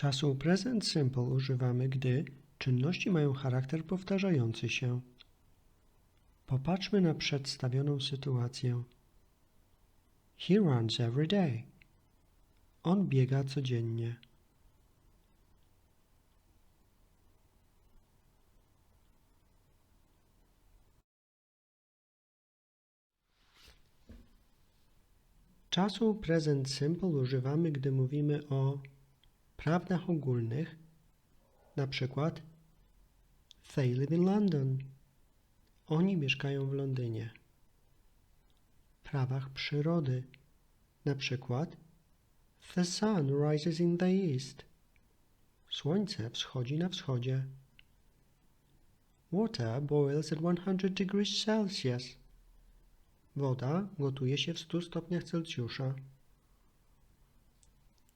Czasu present simple używamy, gdy czynności mają charakter powtarzający się. Popatrzmy na przedstawioną sytuację. He runs every day. On biega codziennie. Czasu present simple używamy, gdy mówimy o prawdach ogólnych, na przykład They live in London. Oni mieszkają w Londynie. Prawach przyrody, na przykład The sun rises in the east. Słońce wschodzi na wschodzie. Water boils at 100 degrees Celsius. Woda gotuje się w 100 stopniach Celsjusza.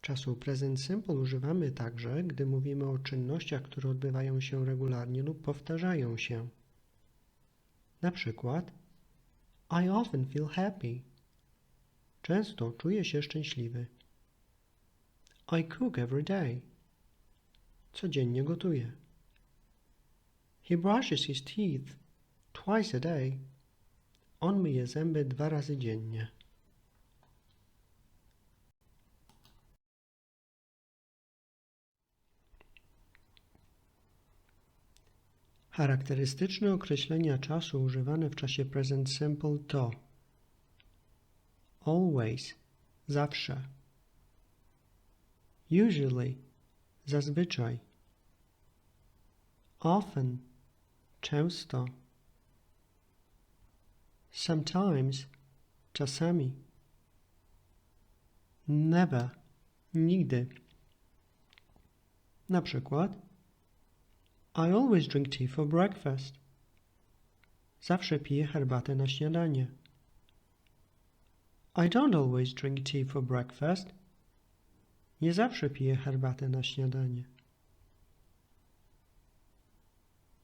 Czasu present simple używamy także, gdy mówimy o czynnościach, które odbywają się regularnie lub powtarzają się. Na przykład I often feel happy. Często czuję się szczęśliwy. I cook every day. Codziennie gotuję. He brushes his teeth twice a day. On myje zęby dwa razy dziennie. Charakterystyczne określenia czasu używane w czasie present simple to always, zawsze, usually, zazwyczaj, often, często, sometimes, czasami, never, nigdy. Na przykład I always drink tea for breakfast. Zawsze piję herbatę na śniadanie. I don't always drink tea for breakfast. Nie zawsze piję herbatę na śniadanie.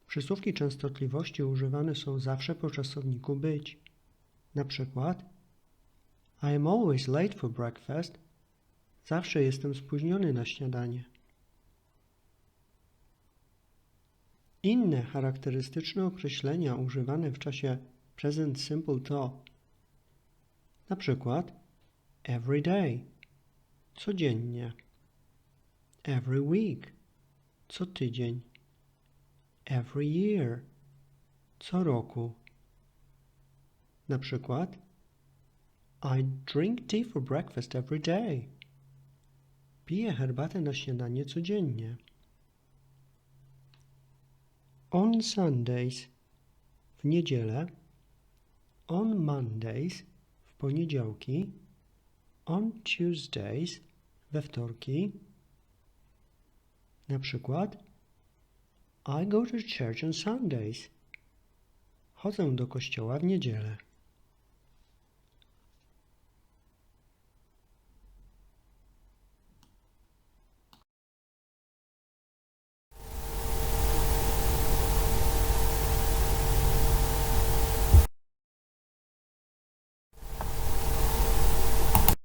Przysłówki częstotliwości używane są zawsze po czasowniku być. Na przykład I am always late for breakfast. Zawsze jestem spóźniony na śniadanie. Inne charakterystyczne określenia używane w czasie present simple to na przykład every day, codziennie, every week, co tydzień, every year, co roku. Na przykład I drink tea for breakfast every day. Piję herbatę na śniadanie codziennie. On Sundays w niedzielę, on Mondays w poniedziałki, on Tuesdays we wtorki. Na przykład I go to church on Sundays. Chodzę do kościoła w niedzielę.